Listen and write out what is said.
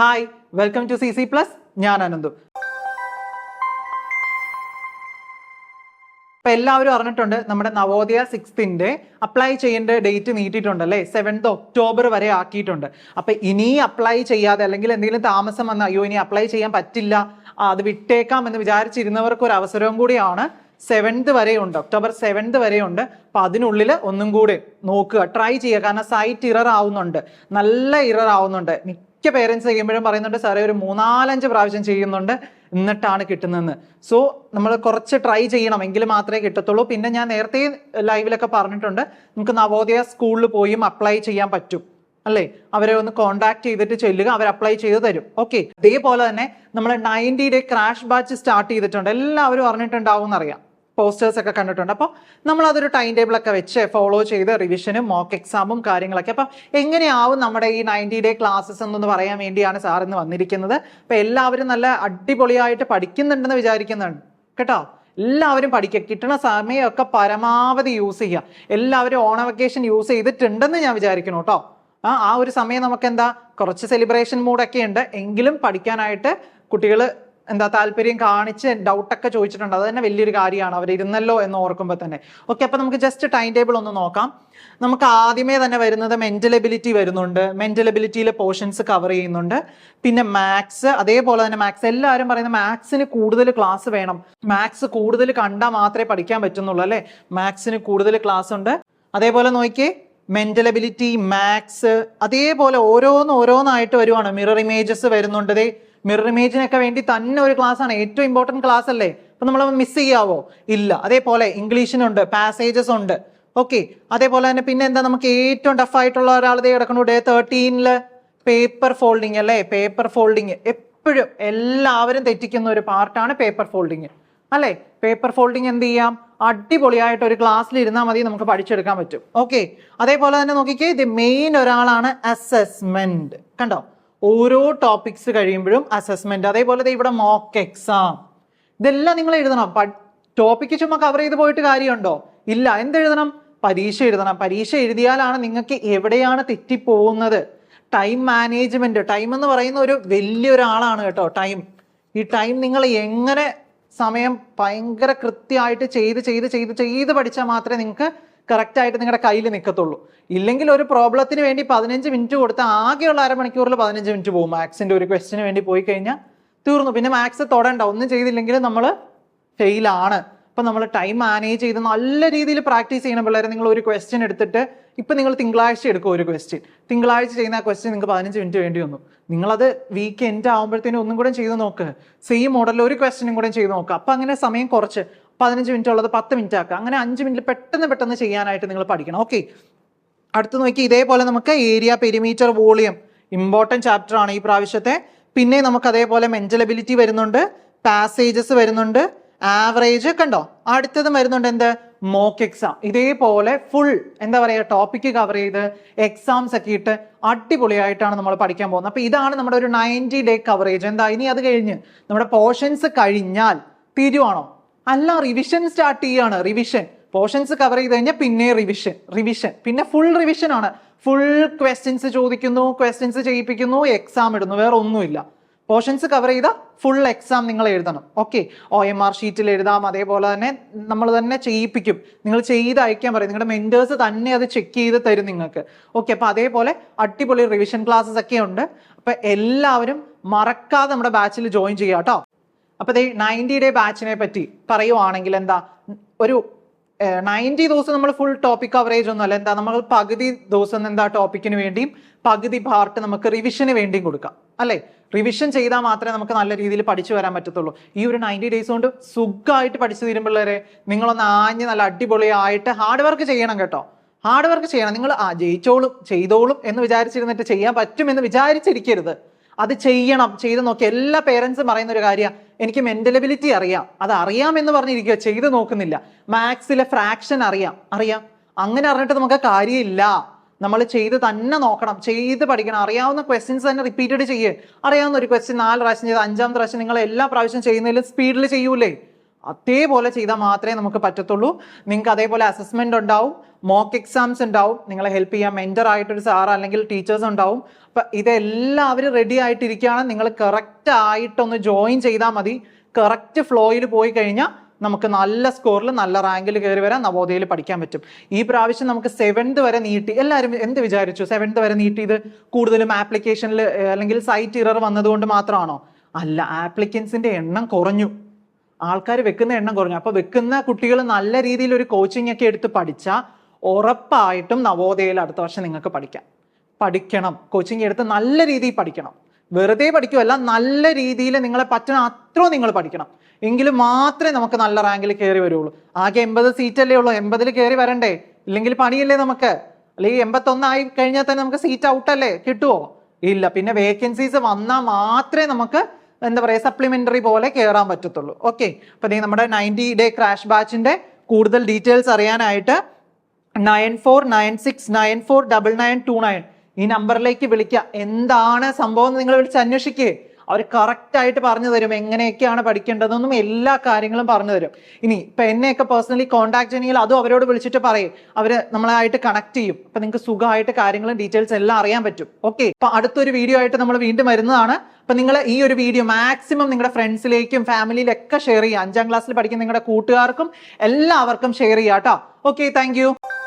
Hi welcome to C C plus ഞാൻ അനന്തു. ഇപ്പൊ എല്ലാവരും അറിഞ്ഞിട്ടുണ്ട് നമ്മുടെ നവോദയ സിക്സ്തിന്റെ അപ്ലൈ ചെയ്യേണ്ട ഡേറ്റ് നീട്ടിയിട്ടുണ്ട് അല്ലേ സെവൻത് ഒക്ടോബർ വരെ ആക്കിയിട്ടുണ്ട്. അപ്പൊ ഇനി അപ്ലൈ ചെയ്യാതെ അല്ലെങ്കിൽ എന്തെങ്കിലും താമസം വന്ന അയ്യോ ഇനി അപ്ലൈ ചെയ്യാൻ പറ്റില്ല അത് വിട്ടേക്കാം എന്ന് വിചാരിച്ചിരുന്നവർക്ക് ഒരു അവസരവും കൂടിയാണ്. സെവൻത് വരെയുണ്ട് ഒക്ടോബർ സെവൻത് വരെയുണ്ട്. അപ്പൊ അതിനുള്ളിൽ ഒന്നും കൂടി നോക്കുക ട്രൈ ചെയ്യുക. കാരണം സൈറ്റ് ഇറർ ആവുന്നുണ്ട് നല്ല ഇറർ ആവുന്നുണ്ട്. പേരൻസ് ചെയ്യുമ്പോഴും പറയുന്നുണ്ട് സാറേ ഒരു മൂന്നാലഞ്ച് പ്രാവശ്യം ചെയ്യുന്നുണ്ട് എന്നിട്ടാണ് കിട്ടുന്നതെന്ന്. സോ നമ്മൾ കുറച്ച് ട്രൈ ചെയ്യണം എങ്കിൽ മാത്രമേ കിട്ടത്തുള്ളൂ. പിന്നെ ഞാൻ നേരത്തെ ലൈവിലൊക്കെ പറഞ്ഞിട്ടുണ്ട് നമുക്ക് നവോദയ സ്കൂളിൽ പോയും അപ്ലൈ ചെയ്യാൻ പറ്റും. അല്ലേ? അവരെ ഒന്ന് കോണ്ടാക്ട് ചെയ്തിട്ട് ചെല്ലുക അവർ അപ്ലൈ ചെയ്ത് തരും. ഓക്കെ അതേപോലെ തന്നെ നമ്മൾ ninety day crash batch start ചെയ്തിട്ടുണ്ട്. എല്ലാവരും അറിഞ്ഞിട്ടുണ്ടാവും എന്നറിയാം പോസ്റ്റേഴ്സ് ഒക്കെ കണ്ടിട്ടുണ്ട്. അപ്പോൾ നമ്മൾ അതൊരു ടൈം ടേബിളൊക്കെ വെച്ച് ഫോളോ ചെയ്ത് റിവിഷനും മോക്ക് എക്സാമും കാര്യങ്ങളൊക്കെ. അപ്പം എങ്ങനെയാവും നമ്മുടെ ഈ നയന്റി ഡേ ക്ലാസ്സസ് എന്നൊന്ന് പറയാൻ വേണ്ടിയാണ് സാർ ഇന്ന് വന്നിരിക്കുന്നത്. അപ്പം എല്ലാവരും നല്ല അടിപൊളിയായിട്ട് പഠിക്കുന്നുണ്ടെന്ന് വിചാരിക്കുന്നുണ്ട്. കേട്ടോ? എല്ലാവരും പഠിക്കുക കിട്ടുന്ന സമയമൊക്കെ പരമാവധി യൂസ് ചെയ്യുക. എല്ലാവരും ഓണ വെക്കേഷൻ യൂസ് ചെയ്തിട്ടുണ്ടെന്ന് ഞാൻ വിചാരിക്കുന്നു കേട്ടോ. ആ ആ ഒരു സമയം നമുക്ക് എന്താ കുറച്ച് സെലിബ്രേഷൻ മൂഡൊക്കെ ഉണ്ട്. എങ്കിലും പഠിക്കാനായിട്ട് കുട്ടികൾ എന്താ താല്പര്യം കാണിച്ച് ഡൗട്ടൊക്കെ ചോദിച്ചിട്ടുണ്ട്. അത് തന്നെ വലിയൊരു കാര്യമാണ്. അവർ ഇരുന്നല്ലോ എന്ന് ഓർക്കുമ്പോൾ തന്നെ. ഓക്കെ അപ്പോൾ നമുക്ക് ജസ്റ്റ് ടൈം ടേബിൾ ഒന്ന് നോക്കാം. നമുക്ക് ആദ്യമേ തന്നെ വരുന്നത് മെന്റൽ എബിലിറ്റി വരുന്നുണ്ട്. മെന്റൽ എബിലിറ്റിയിലെ പോർഷൻസ് കവർ ചെയ്യുന്നുണ്ട്. പിന്നെ മാത്സ് അതേപോലെ തന്നെ മാത്സ് എല്ലാവരും പറയുന്ന മാത്സിന് കൂടുതൽ ക്ലാസ് വേണം. മാത്സ് കൂടുതൽ കണ്ടാൽ മാത്രമേ പഠിക്കാൻ പറ്റുന്നുള്ളൂ അല്ലേ? മാത്സിന് കൂടുതൽ ക്ലാസ് ഉണ്ട്. അതേപോലെ നോക്കിയേ മെന്റൽ എബിലിറ്റി മാത്സ് അതേപോലെ ഓരോന്ന് ഓരോന്നായിട്ട് വരുവാണ്. മിറർ ഇമേജസ് വരുന്നുണ്ട് മിറർ ഇമേജിനൊക്കെ വേണ്ടി തന്നെ ഒരു ക്ലാസ് ആണ്. ഏറ്റവും ഇമ്പോർട്ടന്റ് ക്ലാസ് അല്ലേ? അപ്പം നമ്മൾ മിസ് ചെയ്യാവോ? ഇല്ല. അതേപോലെ ഇംഗ്ലീഷിനുണ്ട് പാസേജസ് ഉണ്ട്. ഓക്കെ അതേപോലെ തന്നെ പിന്നെ എന്താ നമുക്ക് ഏറ്റവും ടഫായിട്ടുള്ള ഒരാൾ ദേ കിടക്കുന്നു ഡേ തേർട്ടീനിൽ പേപ്പർ ഫോൾഡിങ് അല്ലേ? പേപ്പർ ഫോൾഡിങ് എപ്പോഴും എല്ലാവരും തെറ്റിക്കുന്ന ഒരു പാർട്ടാണ് പേപ്പർ ഫോൾഡിങ് അല്ലേ? പേപ്പർ ഫോൾഡിങ് എന്ത് ചെയ്യാം? അടിപൊളിയായിട്ട് ഒരു ക്ലാസ്സിൽ ഇരുന്നാൽ മതി നമുക്ക് പഠിച്ചെടുക്കാൻ പറ്റും. ഓക്കെ അതേപോലെ തന്നെ നോക്കിക്കേ ഇത് മെയിൻ ഒരാളാണ് അസസ്മെന്റ് കണ്ടോ? ഓരോ ടോപ്പിക്സ് കഴിയുമ്പോഴും അസസ്മെന്റ് അതേപോലെ ഇവിടെ മോക്ക് എക്സാം ഇതെല്ലാം നിങ്ങൾ എഴുതണം. ടോപ്പിക്ക് ചുമ്മാ കവർ ചെയ്ത് പോയിട്ട് കാര്യമുണ്ടോ? ഇല്ല. എന്തെഴുതണം? പരീക്ഷ എഴുതണം. പരീക്ഷ എഴുതിയാലാണ് നിങ്ങൾക്ക് എവിടെയാണ് തെറ്റിപ്പോകുന്നത്. ടൈം മാനേജ്മെന്റ് ടൈം എന്ന് പറയുന്ന ഒരു വലിയൊരാളാണ് കേട്ടോ ടൈം ഈ ടൈം നിങ്ങൾ എങ്ങനെ സമയം ഭയങ്കര കൃത്യമായിട്ട് ചെയ്ത് ചെയ്ത് ചെയ്ത് ചെയ്ത് പഠിച്ചാൽ മാത്രമേ നിങ്ങൾക്ക് കറക്റ്റ് ആയിട്ട് നിങ്ങളുടെ കയ്യിൽ നിൽക്കത്തുള്ളൂ ഇല്ലെങ്കിൽ ഒരു പ്രോബ്ലത്തിന് വേണ്ടി പതിനഞ്ച് മിനിറ്റ് കൊടുത്താൽ ആകെയുള്ള അരമണിക്കൂറിൽ പതിനഞ്ച് മിനിറ്റ് പോകും. മാത്സിന്റെ ഒരു ക്വസ്റ്റിന് വേണ്ടി പോയി കഴിഞ്ഞാൽ തീർന്നു. പിന്നെ മാത്സ് തൊടേണ്ട. ഒന്നും ചെയ്തില്ലെങ്കിൽ നമ്മൾ ഫെയിലാണ് അപ്പൊ നമ്മൾ ടൈം മാനേജ് ചെയ്ത് നല്ല രീതിയിൽ പ്രാക്ടീസ് ചെയ്യണം പിള്ളേരെ. നിങ്ങൾ ഒരു ക്വസ്റ്റ്യൻ എടുത്തിട്ട് ഇപ്പൊ നിങ്ങൾ തിങ്കളാഴ്ച എടുക്കും ഒരു ക്വസ്റ്റ്യൻ തിങ്കളാഴ്ച ചെയ്യുന്ന ആ ക്വസ്റ്റ്യൻ നിങ്ങൾക്ക് പതിനഞ്ച് മിനിറ്റ് വേണ്ടി വന്നു. നിങ്ങളത് വീക്ക് എൻഡ് ആകുമ്പോഴത്തേനും ഒന്നും കൂടെ ചെയ്ത് നോക്ക്. സെയിം മോഡലിൽ ഒരു ക്വസ്റ്റ്യനും കൂടെ ചെയ്ത് നോക്കുക അപ്പൊ അങ്ങനെ സമയം കുറച്ച്. പതിനഞ്ച് മിനിറ്റ് ഉള്ളത് പത്ത് മിനിറ്റ് ആക്കുക അങ്ങനെ അഞ്ച് മിനിറ്റ് പെട്ടെന്ന് പെട്ടെന്ന് ചെയ്യാനായിട്ട് നിങ്ങൾ പഠിക്കണം. ഓക്കെ അടുത്ത് നോക്കി ഇതേപോലെ നമുക്ക് area perimeter volume important chapter ആണ് ഈ പ്രാവശ്യത്തെ. പിന്നെ നമുക്ക് അതേപോലെ മെന്റലബിലിറ്റി വരുന്നുണ്ട് പാസേജസ് വരുന്നുണ്ട് ആവറേജ് കണ്ടോ? അടുത്തത് വരുന്നുണ്ട് എന്ത്? മോക്ക് എക്സാം ഇതേപോലെ ഫുൾ എന്താ പറയുക ടോപ്പിക്ക് കവർ ചെയ്ത് എക്സാംസ് ഒക്കെ ഇട്ട് അടിപൊളിയായിട്ടാണ് നമ്മൾ പഠിക്കാൻ പോകുന്നത്. അപ്പോൾ ഇതാണ് നമ്മുടെ ഒരു നയന്റി ഡേ കവറേജ് എന്താ? ഇനി അത് കഴിഞ്ഞ് നമ്മുടെ പോർഷൻസ് കഴിഞ്ഞാൽ തീരുവാണോ? അല്ല റിവിഷൻ സ്റ്റാർട്ട് ചെയ്യാണ്. റിവിഷൻ പോർഷൻസ് കവർ ചെയ്ത് കഴിഞ്ഞാൽ പിന്നെ റിവിഷൻ റിവിഷൻ പിന്നെ ഫുൾ റിവിഷൻ ആണ്. ഫുൾ ക്വസ്റ്റ്യൻസ് ചോദിക്കുന്നു ക്വസ്റ്റ്യൻസ് ചെയ്യിപ്പിക്കുന്നു എക്സാം ഇടുന്നു. വേറെ ഒന്നുമില്ല. പോർഷൻസ് കവർ ചെയ്ത ഫുൾ എക്സാം നിങ്ങൾ എഴുതണം. ഓക്കെ ഒ എം ആർ ഷീറ്റിൽ എഴുതാം. അതേപോലെ തന്നെ നമ്മൾ തന്നെ ചെയ്യിപ്പിക്കും. നിങ്ങൾ ചെയ്ത് അയക്കാൻ പറയും. നിങ്ങളുടെ മെന്റേഴ്സ് തന്നെ അത് ചെക്ക് ചെയ്ത് തരും നിങ്ങൾക്ക്. ഓക്കെ അപ്പൊ അതേപോലെ അടിപൊളി റിവിഷൻ ക്ലാസ്സസ് ഒക്കെ ഉണ്ട്. അപ്പൊ എല്ലാവരും മറക്കാതെ നമ്മുടെ ബാച്ചിൽ ജോയിൻ ചെയ്യാം കേട്ടോ. അപ്പൊ ഈ നയന്റി ഡേ ബാച്ചിനെ പറ്റി പറയുവാണെങ്കിൽ എന്താ ഒരു നയന്റി ദിവസം നമ്മൾ ഫുൾ ടോപ്പിക് കവറേജ് ഒന്നും അല്ല എന്താ നമ്മൾ പകുതി ദിവസം എന്താ ടോപ്പിക്കിന് വേണ്ടിയും പകുതി പാർട്ട് നമുക്ക് റിവിഷന് വേണ്ടിയും കൊടുക്കാം അല്ലേ? റിവിഷൻ ചെയ്താൽ മാത്രമേ നമുക്ക് നല്ല രീതിയിൽ പഠിച്ചു വരാൻ പറ്റത്തുള്ളൂ. ഈ ഒരു നയന്റി ഡേയ്സ് കൊണ്ട് സുഖമായിട്ട് പഠിച്ചു തീരുമ്പോഴേ നിങ്ങളൊന്ന് ആഞ്ഞ് നല്ല അടിപൊളിയായിട്ട് ഹാർഡ് വർക്ക് ചെയ്യണം കേട്ടോ. ഹാർഡ് വർക്ക് ചെയ്യണം. നിങ്ങൾ ആ ജയിച്ചോളും ചെയ്തോളും എന്ന് വിചാരിച്ചിരുന്നിട്ട് ചെയ്യാൻ പറ്റുമെന്ന് വിചാരിച്ചിരിക്കരുത്. അത് ചെയ്യണം ചെയ്ത് നോക്കി എല്ലാ പേരൻസും പറയുന്ന ഒരു കാര്യമാണ് എനിക്ക് മെന്റലബിലിറ്റി അറിയാം. അത് അറിയാം എന്ന് പറഞ്ഞിരിക്കുക ചെയ്ത് നോക്കുന്നില്ല. മാത്സിലെ ഫ്രാക്ഷൻ അറിയാം. അറിയാം. അങ്ങനെ അറിഞ്ഞിട്ട് നമുക്ക് കാര്യമില്ല. നമ്മൾ ചെയ്ത് തന്നെ നോക്കണം. ചെയ്ത് പഠിക്കണം. അറിയാവുന്ന ക്വസ്റ്റ്യൻസ് തന്നെ റിപ്പീറ്റഡ് ചെയ്യേ. അറിയാവുന്ന ഒരു ക്വസ്റ്റ്യൻ നാല് പ്രാവശ്യം ചെയ്ത് അഞ്ചാമത്തെ പ്രാവശ്യം നിങ്ങൾ എല്ലാ പ്രാവശ്യം ചെയ്യുന്നതിലും സ്പീഡിൽ ചെയ്യൂലേ? അതേപോലെ ചെയ്താൽ മാത്രമേ നമുക്ക് പറ്റത്തുള്ളൂ. നിങ്ങൾക്ക് അതേപോലെ അസസ്മെന്റ് ഉണ്ടാവും മോക്ക് എക്സാംസ് ഉണ്ടാവും നിങ്ങളെ ഹെൽപ്പ് ചെയ്യാൻ മെന്റർ ആയിട്ടൊരു സാർ അല്ലെങ്കിൽ ടീച്ചേഴ്സ് ഉണ്ടാവും. അപ്പൊ ഇതെല്ലാവരും റെഡി ആയിട്ടിരിക്കുകയാണ്. നിങ്ങൾ കറക്റ്റ് ആയിട്ടൊന്ന് ജോയിൻ ചെയ്താൽ മതി. കറക്റ്റ് ഫ്ലോയിൽ പോയി കഴിഞ്ഞാൽ നമുക്ക് നല്ല സ്കോറിൽ നല്ല റാങ്കിൽ കയറി വരാൻ നവോദയയിൽ പഠിക്കാൻ പറ്റും. ഈ പ്രാവശ്യം നമുക്ക് സെവൻത് വരെ നീട്ടി. എല്ലാവരും എന്ത് വിചാരിച്ചു? സെവൻത് വരെ നീട്ടിയത് കൂടുതലും ആപ്ലിക്കേഷനിൽ അല്ലെങ്കിൽ സൈറ്റ് ഇറർ വന്നതുകൊണ്ട് മാത്രമാണോ? അല്ല ആപ്ലിക്കൻസിന്റെ എണ്ണം കുറഞ്ഞു. ആൾക്കാർ വെക്കുന്ന എണ്ണം കുറഞ്ഞു. അപ്പൊ വെക്കുന്ന കുട്ടികൾ നല്ല രീതിയിൽ ഒരു കോച്ചിങ് ഒക്കെ എടുത്ത് പഠിച്ചാൽ ഉറപ്പായിട്ടും നവോദയയിൽ അടുത്ത വർഷം നിങ്ങൾക്ക് പഠിക്കാം. പഠിക്കണം. കോച്ചിങ് എടുത്ത് നല്ല രീതിയിൽ പഠിക്കണം. വെറുതെ പഠിക്കുമല്ല നല്ല രീതിയിൽ നിങ്ങളെ പറ്റുന്ന അത്രയും നിങ്ങൾ പഠിക്കണം. എങ്കിൽ മാത്രമേ നമുക്ക് നല്ല റാങ്കിൽ കയറി വരുള്ളൂ. ആകെ എൺപത് സീറ്റല്ലേ ഉള്ളൂ. എൺപതിൽ കയറി വരണ്ടേ? ഇല്ലെങ്കിൽ പണിയല്ലേ നമുക്ക്? അല്ലെങ്കിൽ എൺപത്തൊന്നായി കഴിഞ്ഞാൽ തന്നെ നമുക്ക് സീറ്റ് ഔട്ടല്ലേ കിട്ടുമോ ഇല്ല. പിന്നെ വേക്കൻസീസ് വന്നാൽ മാത്രമേ നമുക്ക് എന്താ പറയുക സപ്ലിമെന്ററി പോലെ കയറാൻ പറ്റത്തുള്ളൂ. ഓക്കെ അപ്പൊ നമ്മുടെ നയന്റി ഡേ ക്രാഷ് ബാച്ചിന്റെ കൂടുതൽ ഡീറ്റെയിൽസ് അറിയാനായിട്ട് nine four nine six nine four double nine two nine ഈ നമ്പറിലേക്ക് വിളിക്കുക എന്താണ് സംഭവം നിങ്ങൾ വിളിച്ച് അന്വേഷിക്കുക അവർ കറക്റ്റായിട്ട് പറഞ്ഞു തരും എങ്ങനെയൊക്കെയാണ് പഠിക്കേണ്ടതെന്നും എല്ലാ കാര്യങ്ങളും പറഞ്ഞു തരും. ഇനി ഇപ്പം എന്നെയൊക്കെ പേഴ്സണലി കോൺടാക്ട് ചെയ്യണമെങ്കിൽ അതും അവരോട് വിളിച്ചിട്ട് പറയും. അവർ നമ്മളായിട്ട് കണക്ട് ചെയ്യും. അപ്പം നിങ്ങൾക്ക് സുഖമായിട്ട് കാര്യങ്ങളും ഡീറ്റെയിൽസ് എല്ലാം അറിയാൻ പറ്റും. ഓക്കെ അപ്പം അടുത്തൊരു വീഡിയോ ആയിട്ട് നമ്മൾ വീണ്ടും വരുന്നതാണ്. അപ്പം നിങ്ങൾ ഈ ഒരു വീഡിയോ മാക്സിമം നിങ്ങളുടെ ഫ്രണ്ട്സിലേക്കും ഫാമിലിയിലൊക്കെ ഷെയർ ചെയ്യുക അഞ്ചാം ക്ലാസ്സിൽ പഠിക്കുന്ന നിങ്ങളുടെ കൂട്ടുകാർക്കും എല്ലാവർക്കും ഷെയർ ചെയ്യാം കേട്ടോ ഓക്കെ താങ്ക്